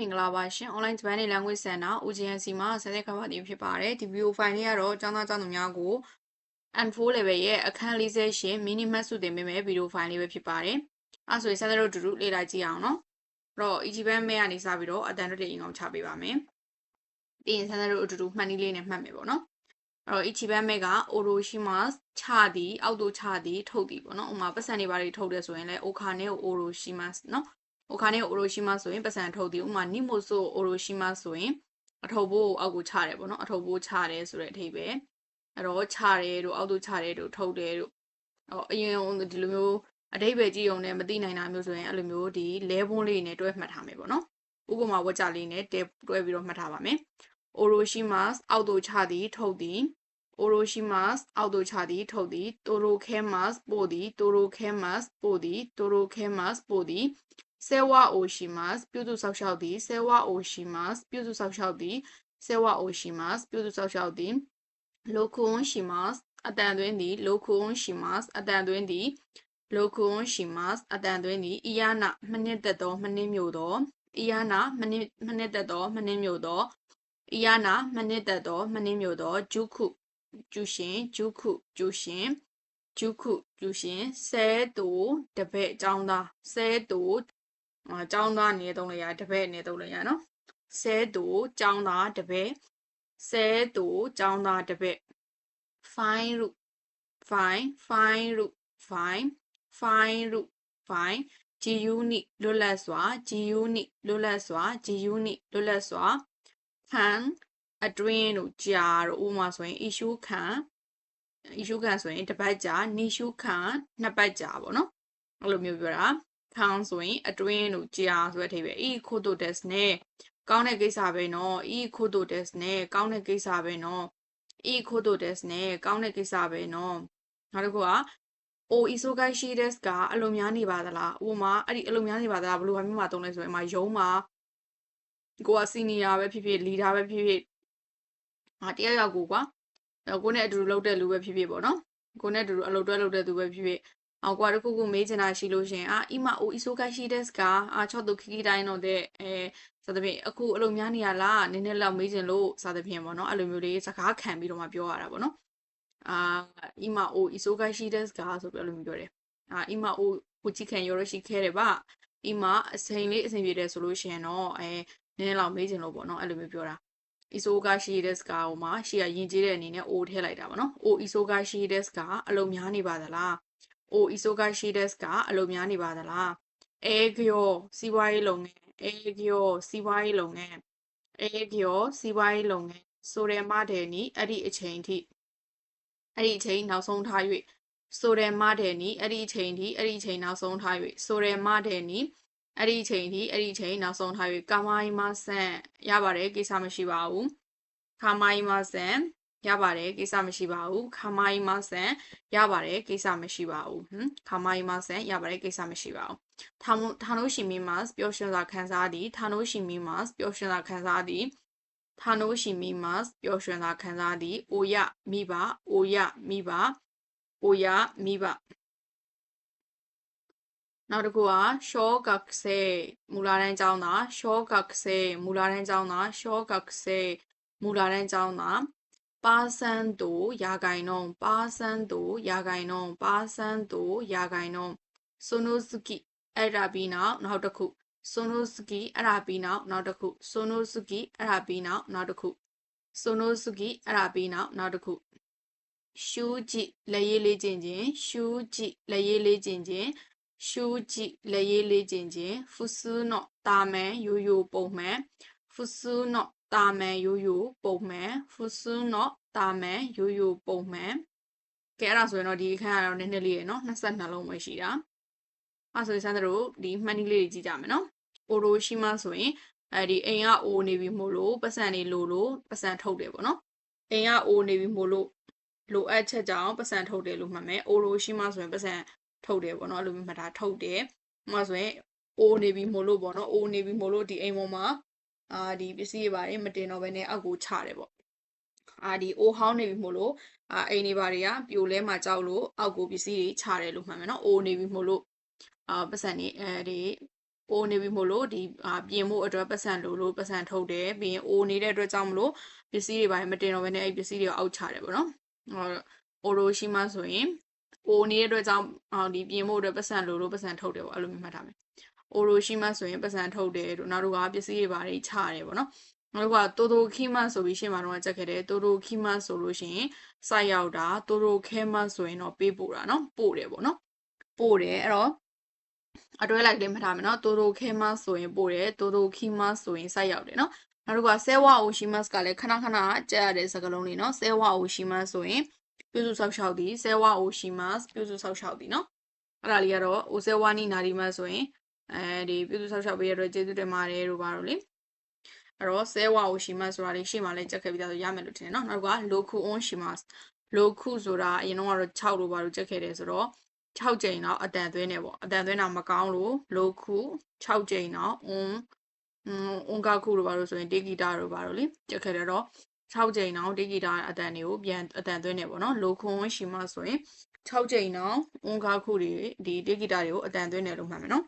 မင်္ဂလာပါရှင် online Spanish language center UGNC မှာဆက်လက်ခါပါတင်ဖြစ်ပါတယ်ဒီ video file လေးကတော့ကျောင်းသားကျောင်းသူများကို N4 level ရဲ့အခန်း48 mini math စုတင်ပေးမယ် video file လေးပဲဖြစ်ပါတယ်အဲဆိုရင်ဆက်လက်တို့တူတူလေ့လာကြည့်အောင်နော်အဲ့တော့ EGBan မဲကနေစပြီးတော့အတန်တို့တွေအင်အောင်ချပေးပါမယ်ပြီးရင်ဆက်လက်တို့အတူတူမှတ်နည်းလေးနဲ့မှတ်မယ်ပေါ့နော်အဲ့တော့ Ichiban မဲက Oroshimas ချသည်အောက်တို့ချသည်ထုတ်သည်ပေါ့နော်ဥမာပတ်စံတွေဘာတွေထုတ်တယ်ဆိုရင်လည်း Okane ကို Oroshimas နော် ဟိုခါနဲ့အိုရိုရှိမဆိုရင်ပတ်စံအထုပ်ဒီဥမာနိမိုဆိုအိုရိုရှိမဆိုရင်အထုပ်ဘိုးအောက်ကိုချတယ်ပေါ့နော်အထုပ်ဘိုးချတယ်ဆိုတဲ့အထိပ္ပယ်အဲ့တော့ချတယ်တို့အောက်တို့ချတယ်တို့ထုတ်တယ်တို့အော်အရင်ဒီလိုမျိုးအတိပ္ပယ်ကြည့်ုံနဲ့မသိနိုင်တာမျိုးဆိုရင်အဲ့လိုမျိုးဒီလဲပွန်းလေးနဲ့တွဲမှတ်ထားမယ်ပေါ့နော်ဥပမာဝကြလေးနဲ့တဲတွဲပြီးတော့မှတ်ထားပါမယ်အိုရိုရှိမတ်အောက်တို့ချသည်ထုတ်သည်အိုရိုရှိမတ်အောက်တို့ချသည်ထုတ်သည်တိုရိုခဲမတ်ပို့သည်တိုရိုခဲမတ်ပို့သည်တိုရိုခဲမတ်ပို့သည် ဆဲဝါအိုရှိမတ်ပြုစုဆောက်ရှောက်သည်ဆဲဝါအိုရှိမတ်ပြုစုဆောက်ရှောက်သည်ဆဲဝါအိုရှိမတ်ပြုစုဆောက်ရှောက်သည်လိုခွန်ရှိမတ်အတန်သွင်းသည်လိုခွန်ရှိမတ်အတန်သွင်းသည်လိုခွန်ရှိမတ်အတန်သွင်းသည်အီယာနာမနစ်သက်သောမနစ်မြို့သောအီယာနာမနစ်မနစ်သက်သောမနစ်မြို့သောအီယာနာမနစ်သက်သောမနစ်မြို့သောဂျုခုကျူရှင်ဂျုခုကျူရှင်ဂျုခုကျူရှင်ဆဲတူတပည့်အကြောင်းသားဆဲတူ အကျောင်းသားနေသုံးလိုက်ရတပည့်နေသုံးလိုက်ရနော်ဆဲတူကျောင်းသားတပည့်ဆဲတူကျောင်းသားတပည့် fine root fine fine root fine fine root fine g unit လွတ်လပ်စွာ g unit လွတ်လပ်စွာ g unit လွတ်လပ်စွာခံအတွင်းတို့ကြာတို့ဥပမာဆိုရင် issue ခံ issue ခံဆိုရင်တစ်ပတ်ကြာ issue ခံနှစ်ပတ်ကြာပေါ့နော်အဲ့လိုမျိုးပြောတာ ထောင်ဆိုရင်အတွင်းတို့ကြာဆိုတဲ့အထိပ္ပယ် e ခိုတိုတက်စ်နဲ့ကောင်းတဲ့ကိစ္စပဲနော် e ခိုတိုတက်စ်နဲ့ကောင်းတဲ့ကိစ္စပဲနော် e ခိုတိုတက်စ်နဲ့ကောင်းတဲ့ကိစ္စပဲနော်နောက်တစ်ခုက o isogashi des ကအလုံးများနေပါသလားဥပမာအဲ့ဒီအလုံးများနေပါသလားဘယ်လိုဟာမျိုးမှာသုံးလဲဆိုရင်အမယုံမှာကိုကစီနီယာပဲဖြစ်ဖြစ်လီဒါပဲဖြစ်ဖြစ်ဟာတယောက်ယောက်ကိုကွာကိုနဲ့အတူတူလုပ်တဲ့လူပဲဖြစ်ဖြစ်ပေါ့နော်ကိုနဲ့အတူတူအလုပ်တွဲလုပ်တဲ့သူပဲဖြစ်ဖြစ် အော်ကွာတခုခုမေးချင်တာရှိလို့ရှင်အာအီမအိုအီဆိုကရှိတဲ့စကားအာချော့တုခိခိတိုင်းတော့တဲ့အဲစသဖြင့်အခုအလုပ်များနေရလားနည်းနည်းလောက်မေးချင်လို့စသဖြင့်ပေါ့နော်အဲ့လိုမျိုးလေးစကားခံပြီးတော့မှပြောရတာပေါ့နော်အာအီမအိုအီဆိုကရှိတဲ့စကားဆိုပြီးအဲ့လိုမျိုးပြောတယ်အာအီမအိုကိုကြည့်ခံရရရှိခဲတယ်ဗျအီမအစိမ်လေးအစိမ်ပြတယ်ဆိုလို့ရှင်တော့အဲနည်းနည်းလောက်မေးချင်လို့ပေါ့နော်အဲ့လိုမျိုးပြောတာအီဆိုကရှိတဲ့စကားဟိုမှာရှေ့ကယဉ်ကျေးတဲ့အနေနဲ့အိုထည့်လိုက်တာပေါ့နော်အိုအီဆိုကရှိတဲ့စကားအလုပ်များနေပါသလား အိုအီဆိုကရှိတဲ့ကအလုပ်များနေပါသလားအဲကျော်စီးပွားရေးလုပ်ငန်းအဲကျော်စီးပွားရေးလုပ်ငန်းအဲကျော်စီးပွားရေးလုပ်ငန်းဆိုရမတဲ့နီအဲ့ဒီအချိန်ထိအဲ့ဒီအချိန်နောက်ဆုံးထား၍ဆိုရမတဲ့နီအဲ့ဒီအချိန်ထိအဲ့ဒီအချိန်နောက်ဆုံးထား၍ဆိုရမတဲ့နီအဲ့ဒီအချိန်ထိအဲ့ဒီအချိန်နောက်ဆုံးထား၍ကာမိုင်းမဆန်ရပါတယ်ကိစ္စမရှိပါဘူးကာမိုင်းမဆန် ရပါတယ်ကိစ္စမရှိပါဘူးခမိုင်းမဆန်ရပါတယ်ကိစ္စမရှိပါဘူးဟမ်ခမိုင်းမဆန်ရပါတယ်ကိစ္စမရှိပါဘူးထာမထာနိုရှိမီမတ်ပျော်ရွှင်စွာခံစားသည်ထာနိုရှိမီမတ်ပျော်ရွှင်စွာခံစားသည်ထာနိုရှိမီမတ်ပျော်ရွှင်စွာခံစားသည်အိုရမိပါအိုရမိပါအိုရမိပါနောက်တစ်ခုကရှောကက်ဆေမူလာတန်းကျောင်းသားရှောကက်ဆေမူလာတန်းကျောင်းသားရှောကက်ဆေမူလာတန်းကျောင်းသား ပါစန်းတူရာဂိုင်နှုန်းပါစန်းတူရာဂိုင်နှုန်းပါစန်းတူရာဂိုင်နှုန်းဆိုနိုစကီအဲ့ဒါပြီးနောက်နောက်တစ်ခုဆိုနိုစကီအဲ့ဒါပြီးနောက်နောက်တစ်ခုဆိုနိုစကီအဲ့ဒါပြီးနောက်နောက်တစ်ခုဆိုနိုစကီအဲ့ဒါပြီးနောက်နောက်တစ်ခုရှူးကြည့်လက်ရေးလေးကျင်ချင်းရှူးကြည့်လက်ရေးလေးကျင်ချင်းရှူးကြည့်လက်ရေးလေးကျင်ချင်းဖူဆူနော့တာမန်ယိုယိုပုံမှန်ဖူဆူနော့ တာမန်ရိုးရိုးပုံမှန်ဖူဆွန်းတော့တာမန်ရိုးရိုးပုံမှန်ကဲအဲ့ဒါဆိုရင်တော့ဒီအခန်းကတော့နည်းနည်းလေးရနော်22လုံးပဲရှိတာအဲ့ဆိုရင်စမ်းတို့ဒီမှန်နီးလေးတွေကြည့်ကြမယ်နော်အိုရိုရှိမဆိုရင်အဲဒီအိမ်ကအိုနေပြီမို့လို့ပတ်စံနေလို့လို့ပတ်စံထုတ်တယ်ပေါ့နော်အိမ်ကအိုနေပြီမို့လို့လိုအပ်ချက်ကြောင့်ပတ်စံထုတ်တယ်လို့မှတ်မယ်အိုရိုရှိမဆိုရင်ပတ်စံထုတ်တယ်ပေါ့နော်အဲ့လိုမျိုးမှတ်တာထုတ်တယ်ဥပမာဆိုရင်အိုနေပြီမို့လို့ပေါ့နော်အိုနေပြီမို့လို့ဒီအိမ်ပေါ်မှာ အာဒီပစ္စည်းတွေပါတယ်မတင်တော့ဘဲနဲ့အောက်ကိုချတယ်ပေါ့အာဒီအိုဟောင်းနေပြီမို့လို့အာအိမ်တွေဘာတွေကပြိုလဲမှကြောက်လို့အောက်ကိုပစ္စည်းတွေချတယ်လို့မှတ်မယ်နော်အိုနေပြီမို့လို့အာပတ်စံနေအဲဒီအိုနေပြီမို့လို့ဒီအာပြင်ဖို့အတွက်ပတ်စံလို့လို့ပတ်စံထုတ်တယ်ပြီးရင်အိုနေတဲ့အတွက်ကြောင့်မလို့ပစ္စည်းတွေပိုင်းမတင်တော့ဘဲနဲ့အဲ့ပစ္စည်းတွေကိုအောက်ချတယ်ပေါ့နော်ဟောအိုရိုရှိမှဆိုရင်အိုနေတဲ့အတွက်ကြောင့်အာဒီပြင်ဖို့အတွက်ပတ်စံလို့လို့ပတ်စံထုတ်တယ်ပေါ့အဲ့လိုမျိုးမှတ်ထားမယ် အိုရိုရှိမှဆိုရင်ပတ်စံထုတ်တယ်တို့နောက်တို့ကပစ္စည်းတွေဘာတွေချတယ်ပေါ့နော်နောက်တို့ကတိုတိုခိမဆိုပြီးရှင်းမှာတော့ကြက်ခဲ့တယ်တိုတိုခိမဆိုလို့ရှိရင်စိုက်ရောက်တာတိုတိုခဲမဆိုရင်တော့ပေးပို့တာနော်ပို့တယ်ပေါ့နော်ပို့တယ်အဲ့တော့အတွဲလိုက်လေးမှတ်ထားမယ်နော်တိုတိုခဲမဆိုရင်ပို့တယ်တိုတိုခိမဆိုရင်စိုက်ရောက်တယ်နော်နောက်တစ်ခုကဆဲဝအိုရှိမတ်ကလည်းခဏခဏကြက်ရတဲ့စကားလုံးလေးနော်ဆဲဝအိုရှိမတ်ဆိုရင်ပြုစုဆောက်ရှောက်သည်ဆဲဝအိုရှိမတ်ပြုစုဆောက်ရှောက်သည်နော်အဲ့ဒါလေးကတော့အိုဆဲဝနီနာဒီမတ်ဆိုရင် အဲဒီပြုစုဆောက်ရှောက်ပေးရတဲ့ကျေးဇူးတင်ပါတယ်လို့ပါတော့လေအဲ့တော့ဆဲဝါကိုရှိမဆိုတာလေးရှေ့မှာလည်းကြက်ခဲ့ပြီးသားဆိုရမယ်လို့ထင်တယ်နော်နောက်ကလိုခု on ရှိမလိုခုဆိုတာအရင်တော့ကတော့6လို့ပါလို့ကြက်ခဲ့တယ်ဆိုတော့6ကြိမ်တော့အတန်သွင်းနေပေါ့အတန်သွင်းတာမကောင်းလို့လိုခု6ကြိမ်တော့ on อืม on ကခုလို့ပါလို့ဆိုရင်တေဂီတာလို့ပါလို့လေကြက်ခဲ့တယ်တော့6ကြိမ်တော့တေဂီတာအတန်တွေကိုပြန်အတန်သွင်းနေပေါ့နော်လိုခု on ရှိမဆိုရင်6ကြိမ်တော့ on ကခုတွေဒီတေဂီတာတွေကိုအတန်သွင်းတယ်လို့မှတ်မယ်နော်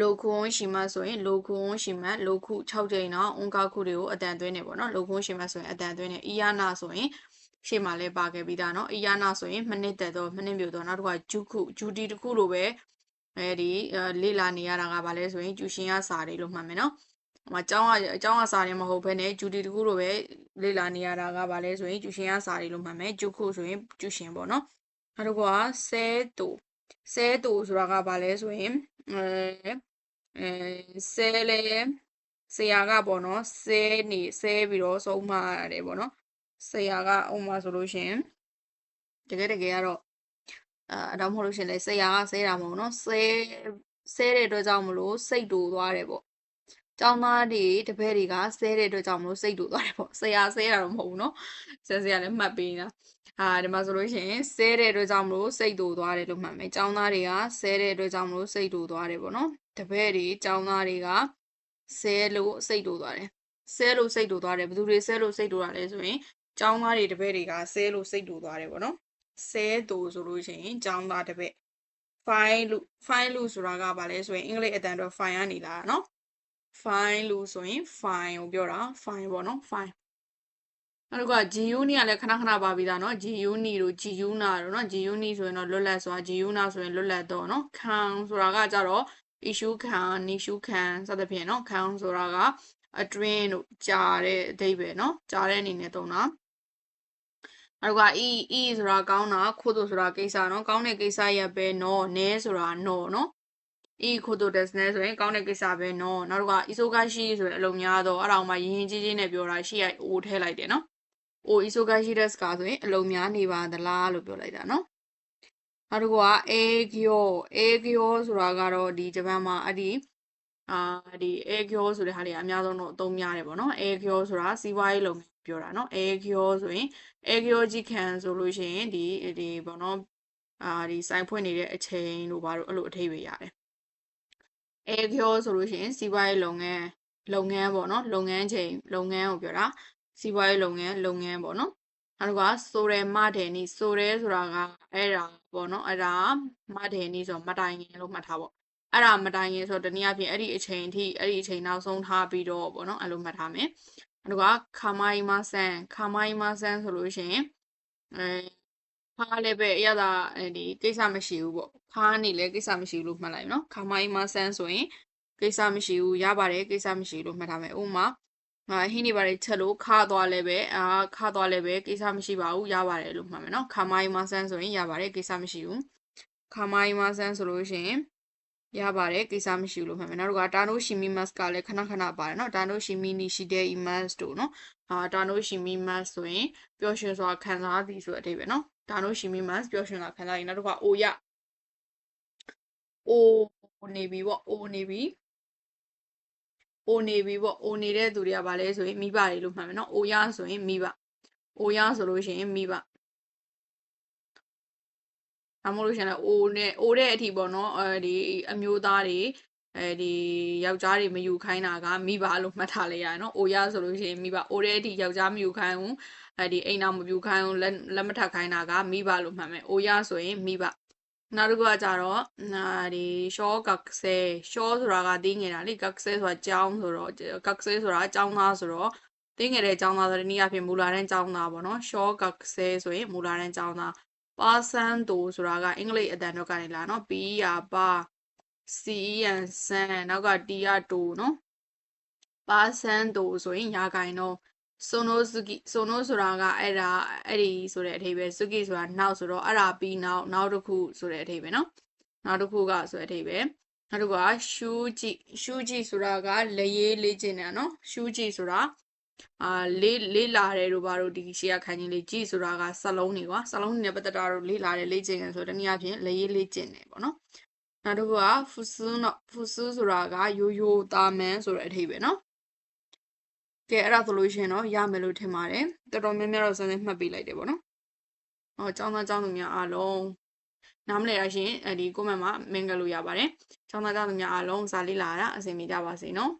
လိုခုံရှိမှဆိုရင်လိုခုံရှိမှလိုခု6ကြိမ်တော့အွန်ကောက်ခုတွေကိုအတန်သွင်းနေပေါ့နော်လိုခုံရှိမှဆိုရင်အတန်သွင်းနေအီယာနာဆိုရင်ရှေ့မှာလည်းပါခဲ့ပြီးသားเนาะအီယာနာဆိုရင်မိနစ်တက်တော့မိနစ်မြုပ်တော့နောက်တစ်ခါဂျူခုဂျူတီတစ်ခုလိုပဲအဲဒီလေ့လာနေရတာကဘာလဲဆိုရင်ကျူရှင်ရစာတွေလို့မှတ်မယ်เนาะဟိုမှာအကြောင်းအကြောင်းအစာတွေမဟုတ်ဘဲနဲ့ဂျူတီတခုလိုပဲလေ့လာနေရတာကဘာလဲဆိုရင်ကျူရှင်ရစာတွေလို့မှတ်မယ်ဂျူခုဆိုရင်ကျူရှင်ပေါ့နော်နောက်တစ်ခုကဆဲတူဆဲတူဆိုတာကဘာလဲဆိုရင် အဲအဲဆဲလဲဆရာကပေါ့နော်ဆဲနေဆဲပြီးတော့ဆုံးမရတယ်ပေါ့နော်ဆရာကဥမာဆိုလို့ရှင်တကယ်တကယ်ကတော့အာအတော့မဟုတ်လို့ရှင်လေဆရာကဆဲတာမဟုတ်နော်ဆဲဆဲတဲ့အတွက်ကြောင့်မလို့စိတ်တူသွားတယ်ပေါ့ ကျောင်းသားတွေတပည့်တွေကဆဲတဲ့အတွက်ကြောင့်မလို့စိတ်တူသွားတယ်ပေါ့ဆရာဆဲတာတော့မဟုတ်ဘူးနော်ဆဲဆရာလည်းမှတ်ပေးနေတာအာဒီမှာဆိုလို့ရှိရင်ဆဲတဲ့အတွက်ကြောင့်မလို့စိတ်တူသွားတယ်လို့မှတ်မယ်ကျောင်းသားတွေကဆဲတဲ့အတွက်ကြောင့်မလို့စိတ်တူသွားတယ်ပေါ့နော်တပည့်တွေကျောင်းသားတွေကဆဲလို့စိတ်တူသွားတယ်ဆဲလို့စိတ်တူသွားတယ်ဘယ်သူတွေဆဲလို့စိတ်တူတာလဲဆိုရင်ကျောင်းသားတွေတပည့်တွေကဆဲလို့စိတ်တူသွားတယ်ပေါ့နော်ဆဲတူဆိုလို့ရှိရင်ကျောင်းသားတပည့် file လို့ file လို့ဆိုတာကဘာလဲဆိုရင်အင်္ဂလိပ်အတန်တော့ file ကနေလာတာเ fine လို့ဆိုရင် fine ကိုပြောတာ fine ပေါ့နော် fine နောက်တစ်ခုက GUni ကလည်းခဏခဏပါပြီးသားနော် GUni တို့ GUna တို့နော် GUni ဆိုရင်တော့လွတ်လပ်ဆိုတာ GUna ဆိုရင်လွတ်လပ်တော့နော် can ဆိုတာကကြတော့ issue can issue can စသဖြင့်နော် can ဆိုတာက အတွင်းတို့ကြာတဲ့အဓိပ္ပာယ်နော်ကြာတဲ့အနေနဲ့သုံးတာနောက်က e e ဆိုတာကောင်းတာခို့တို့ဆိုတာကိစ္စနော်ကောင်းတဲ့ကိစ္စရပ်ပဲ no နဲဆိုတာ no နော် เนาะ e ခိုးတို့ des နဲဆိုရင်ကောင်းတဲ့ကိစ္စပဲနော်နောက်တစ်ခါ isogashi ဆိုတဲ့အလုံးများတော့အဲ့ဒါမှရင်းရင်းကြီးကြီးနဲ့ပြောတာရှိရ o ထဲလိုက်တယ်เนาะ o isogashi des ကဆိုရင်အလုံးများနေပါသလားလို့ပြောလိုက်တာเนาะနောက်တစ်ခုက a gyo a gyo ဆိုတာကတော့ဒီဂျပန်မှာအဲ့ဒီအာဒီ a gyo ဆိုတဲ့ဟာလေးအများဆုံးတော့အသုံးများတယ်ပေါ့နော် a gyo ဆိုတာစီးပွားရေးလုပ်ငန်းပြောတာเนาะ a gyo ဆိုရင် a gyo ကြီးခံဆိုလို့ရှိရင်ဒီဒီပေါ့နော်အာဒီစိုင်ဖွင့်နေတဲ့အချိန်တို့ဘာလို့အဲ့လိုအထိပ္ပယ်ရတယ် a gyo ဆိုလို့ရှိရင်စီးပွားရေးလုပ်ငန်းလုပ်ငန်းပေါ့နော်လုပ်ငန်းချိန်လုပ်ငန်းကိုပြောတာစီးပွားရေးလုပ်ငန်းလုပ်ငန်းပေါ့နော်နောက်ကဆိုရဲမတယ်နီဆိုရဲဆိုတာကအဲ့ဒါပေါ့နော်အဲ့ဒါမတယ်နီဆိုမတိုင်ခင်လို့မှတ်ထားပေါ့အဲ့ဒါမတိုင်ခင်ဆိုတော့တနည်းအားဖြင့်အဲ့ဒီအချိန်အထိအဲ့ဒီအချိန်နောက်ဆုံးထားပြီးတော့ပေါ့နော်အဲ့လိုမှတ်ထားမယ်နောက်ကခမိုင်းမဆန်ခမိုင်းမဆန်ဆိုလို့ရှိရင်အဲခါလည်းပဲအရသာဒီကိစ္စမရှိဘူးပေါ့ ခါနေလည်းကိစ္စမရှိဘူးလို့မှတ်လိုက်နော်ခမိုင်းမဆန်ဆိုရင်ကိစ္စမရှိဘူးရပါတယ်ကိစ္စမရှိဘူးလို့မှတ်ထားမယ်ဥပမာအာဟင်းနေပါတယ်ချက်လို့ခါသွားလဲပဲအာခါသွားလဲပဲကိစ္စမရှိပါဘူးရပါတယ်လို့မှတ်မယ်နော်ခမိုင်းမဆန်ဆိုရင်ရပါတယ်ကိစ္စမရှိဘူးခမိုင်းမဆန်ဆိုလို့ရှိရင်ရပါတယ်ကိစ္စမရှိဘူးလို့မှတ်မယ်နောက်တစ်ခါတာနိုရှီမီမတ်ကလည်းခဏခဏပါတယ်နော်တာနိုရှီမီနီရှိတဲ့ image တို့နော်အာတာနိုရှီမီမတ်ဆိုရင်ပျော်ရွှင်စွာခံစားသည်ဆိုတဲ့အဓိပ္ပာယ်နော်တာနိုရှီမီမတ်ပျော်ရွှင်စွာခံစားရင်နောက်တစ်ခါအိုရ အိုနေပြီပေါ့အိုနေပြီအိုနေပြီပေါ့အိုနေတဲ့သူတွေကဗာလဲဆိုရင်မိဘတွေလို့မှတ်မယ်နော်အိုရဆိုရင်မိဘအိုရဆိုလို့ရှိရင်မိဘဒါမှမဟုတ်လို့ရှိရင်လည်းအိုနဲ့အိုတဲ့အထိပေါ့နော်အဲဒီအမျိုးသားတွေအဲဒီယောက်ျားတွေမယူခိုင်းတာကမိဘလို့မှတ်ထားလိုက်ရနော်အိုရဆိုလို့ရှိရင်မိဘအိုတဲ့အထိယောက်ျားမယူခိုင်းဘူးအဲဒီအိမ်တော်မယူခိုင်းဘူးလက်လက်မထပ်ခိုင်းတာကမိဘလို့မှတ်မယ်အိုရဆိုရင်မိဘ နောက်တစ်ခုကကြတော့အာဒီရှောကက်ဆဲရှောဆိုတာကတင်းငယ်တာလေကက်ဆဲဆိုတာကျောင်းဆိုတော့ကက်ဆဲဆိုတာကျောင်းသားဆိုတော့တင်းငယ်တဲ့ကျောင်းသားဆိုတဲ့နည်းအားဖြင့်မူလာတန်းကျောင်းသားပေါ့နော်ရှောကက်ဆဲဆိုရင်မူလာတန်းကျောင်းသားပါဆန်တိုဆိုတာကအင်္ဂလိပ်အတန်တော့ကနေလာနော် P ရပါ C ရန်ဆန်နောက်က T ရတိုနော်ပါဆန်တိုဆိုရင်ရာခိုင်တော့ ဆိုနိုဇူကီဆိုနိုဆိုတာကအဲ့ဒါအဲ့ဒီဆိုတဲ့အဓိပ္ပာယ်ဇူကီဆိုတာနောက်ဆိုတော့အဲ့ဒါပြီးနောက်နောက်တစ်ခုဆိုတဲ့အဓိပ္ပာယ်နော်နောက်တစ်ခုကဆိုတဲ့အဓိပ္ပာယ်နောက်တစ်ခုကရှူးကြည့်ရှူးကြည့်ဆိုတာကလက်ရေးလေးကျင်တယ်နော်ရှူးကြည့်ဆိုတာအာလေးလေးလာတယ်တို့ဘာတို့ဒီရှေ့ကခိုင်ကြီးလေးကြည့်ဆိုတာကစလုံးတွေကွာစလုံးတွေနဲ့ပတ်သက်တာတို့လေးလာတယ်လေးကျင်တယ်ဆိုတော့တနည်းအားဖြင့်လက်ရေးလေးကျင်တယ်ပေါ့နော်နောက်တစ်ခုကဖူဆူနော်ဖူဆူဆိုတာကရိုးရိုးတာမန်ဆိုတဲ့အဓိပ္ပာယ်နော် ကဲအဲ့ဒါဆိုလို့ရှိရင်တော့ရမယ်လို့ထင်ပါတယ်တော်တော်များများတော့စမ်းစမ်းမှတ်ပေးလိုက်တယ်ပေါ့နော်ဟောကျောင်းသားကျောင်းသူများအားလုံးနားမလည်ရရှင်အဲဒီ comment မှာမင်္ဂလို့ရပါတယ်ကျောင်းသားကျောင်းသူများအားလုံးစာလေးလာတာအဆင်ပြေကြပါစေနော်